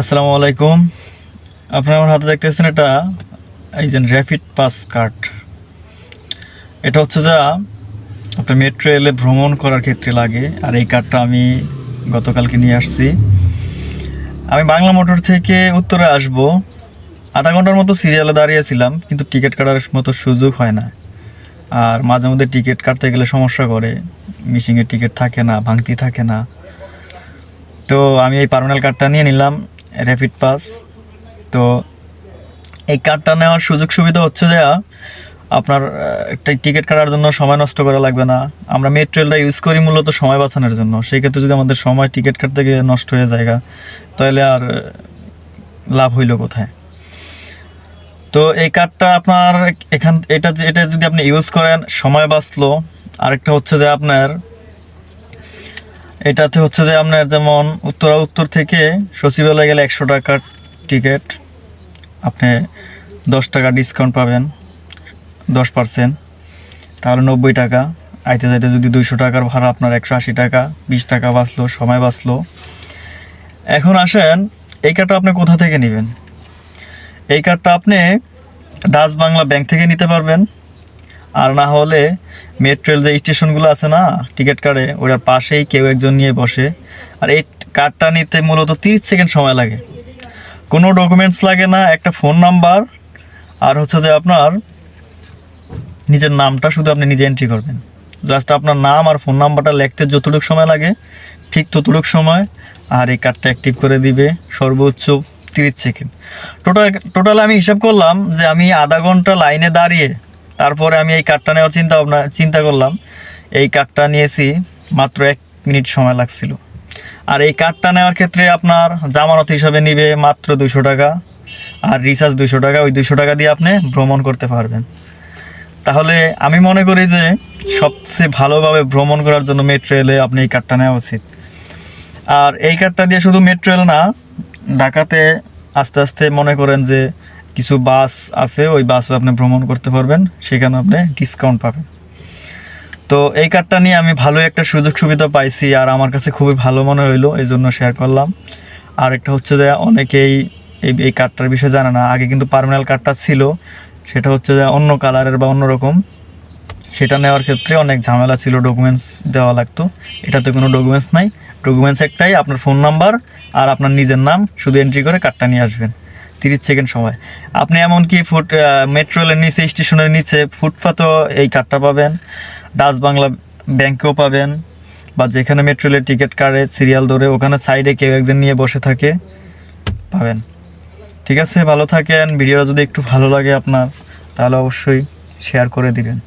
আসসালামু আলাইকুম। আপনি আমার হাতে দেখতেছেন এটা, এই যে র্যাপিড পাস কার্ড এটা হচ্ছে যা, আপনার মেট্রো রেলে ভ্রমণ করার ক্ষেত্রে লাগে, আর এই কার্ডটা আমি গতকালকে নিয়ে আসছি। আমি বাংলা মোটর থেকে উত্তরে আসব। আধা ঘণ্টার মতো সিরিয়ালে দাঁড়িয়েছিলাম কিন্তু টিকিট কাটার মতো সুযোগ হয় না। আর মাঝে মধ্যে টিকিট কাটতে গেলে সমস্যা করে মিশিংয়ের টিকিট থাকে না, ভাঙতি থাকে না। তো আমি এই পার্মানেন্ট কার্ডটা নিয়ে নিলাম। র্যাপিড পাস তো এই কার্ডটা নেওয়ার সুযোগ সুবিধা হচ্ছে যে আপনার একটা টিকিট কাটার জন্য সময় নষ্ট করা লাগবে না। আমরা মেট্রো ইউজ করি মূলত সময় বাঁচানোর জন্য। সেই ক্ষেত্রে যদি আমাদের সময় টিকিট কাটতে গিয়ে নষ্ট হয়ে যায় গা, তাহলে আর লাভ হইল কোথায়? তো এই কার্ডটা আপনার এখান এটা এটা যদি আপনি ইউজ করেন সময় বাঁচলো। আরেকটা হচ্ছে যে আপনার এটাতে হচ্ছে যে আপনার যেমন উত্তরা উত্তর থেকে সচিবালয় গেলে একশো টাকার টিকিট, আপনি দশ টাকা ডিসকাউন্ট পাবেন, দশ পার্সেন্ট তাহলে নব্বই টাকা। আইতে যাইতে যদি দুইশো টাকার ভাড়া, আপনার একশো আশি টাকা, বিশ টাকা বাঁচলো, সময় বাঁচলো। এখন আসেন, এই কার্ডটা আপনি কোথা থেকে নেবেন? এই কার্ডটা আপনি ডাচ বাংলা ব্যাংক থেকে নিতে পারবেন। আর না হলে মেট্রোর যে স্টেশনগুলো আছে না, টিকিট কার্ডে ওটার পাশেই কেউ একজন নিয়ে বসে। আর এই কার্ডটা নিতে মূলত তিরিশ সেকেন্ড সময় লাগে। কোনো ডকুমেন্টস লাগে না, একটা ফোন নাম্বার আর হচ্ছে যে আপনার নিজের নামটা শুধু আপনি নিজে এন্ট্রি করবেন। জাস্ট আপনার নাম আর ফোন নাম্বারটা লিখতে যতটুকু সময় লাগে, ঠিক ততটুকু সময়, আর এই কার্ডটা অ্যাক্টিভ করে দিবে সর্বোচ্চ তিরিশ সেকেন্ড। টোটাল টোটাল আমি হিসাব করলাম যে আমি আধা ঘণ্টা লাইনে দাঁড়িয়ে তারপরে আমি এই কাঠটা নেওয়ার চিন্তা ভাবনা চিন্তা করলাম। এই কাঠটা নিয়েছি মাত্র এক মিনিট সময় লাগছিল। আর এই কার্ডটা নেওয়ার ক্ষেত্রে আপনার জামানত হিসাবে নিবে মাত্র দুশো টাকা আর রিচার্জ দুশো টাকা। ওই দুশো টাকা দিয়ে আপনি ভ্রমণ করতে পারবেন। তাহলে আমি মনে করি যে সবচেয়ে ভালোভাবে ভ্রমণ করার জন্য মেট্রো রেলে আপনি এই কার্ডটা নেওয়া উচিত। আর এই কার্ডটা দিয়ে শুধু মেট্রো রেল না, ঢাকাতে আস্তে আস্তে মনে করেন যে কিছু বাস আছে, ওই বাসও আপনি ভ্রমণ করতে পারবেন সেখানে আপনি ডিসকাউন্ট পাবেন। তো এই কার্ডটা নিয়ে আমি ভালো একটা সুযোগ সুবিধা পাইছি আর আমার কাছে খুবই ভালো মনে হইল, এই জন্য শেয়ার করলাম। আর একটা হচ্ছে যে অনেকেই এই এই কার্ডটার বিষয়ে জানে না, আগে কিন্তু পার্মিনাল কার্ডটা ছিল, সেটা হচ্ছে যে অন্য কালারের বা অন্যরকম। সেটা নেওয়ার ক্ষেত্রে অনেক ঝামেলা ছিল ডকুমেন্টস দেওয়া লাগতো। এটাতে কোনো ডকুমেন্টস নাই। ডকুমেন্টস একটাই, আপনার ফোন নাম্বার আর আপনার নিজের নাম, শুধু এন্ট্রি করে কার্ডটা নিয়ে আসবেন। তিরিশ সেকেন্ড সময়। আপনি এমনকি ফুট মেট্রো রেলের নিচে, স্টেশনের নিচে ফুটপাতও এই কার্ডটা পাবেন। ডাচ বাংলা ব্যাংকেও পাবেন বা যেখানে মেট্রো রেলের টিকিট কাটে, সিরিয়াল ধরে, ওখানে সাইডে কেউ একজন নিয়ে বসে থাকে, পাবেন। ঠিক আছে, ভালো থাকেন। ভিডিওটা যদি একটু ভালো লাগে আপনার, তাহলে অবশ্যই শেয়ার করে দিবেন।